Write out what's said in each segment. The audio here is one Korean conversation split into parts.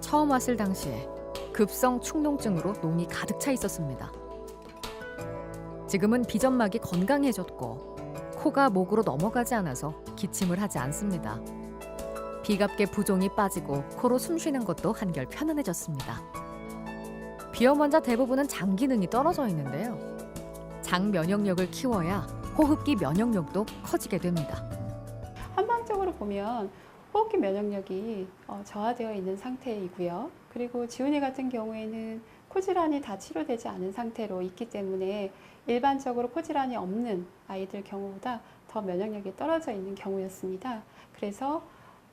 처음 왔을 당시에 급성 축농증으로 농이 가득 차 있었습니다. 지금은 비점막이 건강해졌고 코가 목으로 넘어가지 않아서 기침을 하지 않습니다. 비갑게 부종이 빠지고 코로 숨쉬는 것도 한결 편안해졌습니다. 비염 환자 대부분은 장 기능이 떨어져 있는데요. 장 면역력을 키워야 호흡기 면역력도 커지게 됩니다. 한방적으로 보면 호흡기 면역력이 어, 저하되어 있는 상태이고요. 그리고 지훈이 같은 경우에는 코질환이 다 치료되지 않은 상태로 있기 때문에 일반적으로 코질환이 없는 아이들 경우보다 더 면역력이 떨어져 있는 경우였습니다. 그래서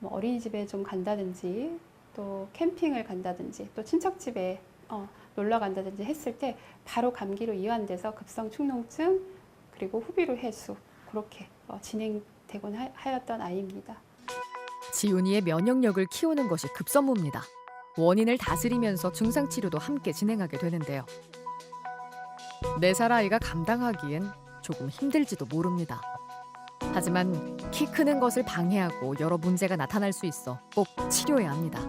뭐 어린이집에 좀 간다든지 또 캠핑을 간다든지 또 친척집에 어, 놀러 간다든지 했을 때 바로 감기로 이완돼서 급성 축농증 그리고 후비로 해수 그렇게 어, 진행되곤 하- 하였던 아이입니다. 지훈이의 면역력을 키우는 것이 급선무입니다. 원인을 다스리면서 증상 치료도 함께 진행하게 되는데요. 네 살 아이가 감당하기엔 조금 힘들지도 모릅니다. 하지만 키 크는 것을 방해하고 여러 문제가 나타날 수 있어 꼭 치료해야 합니다.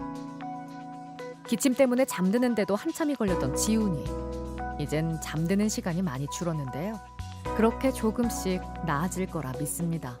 기침 때문에 잠드는데도 한참이 걸렸던 지훈이 이젠 잠드는 시간이 많이 줄었는데요. 그렇게 조금씩 나아질 거라 믿습니다.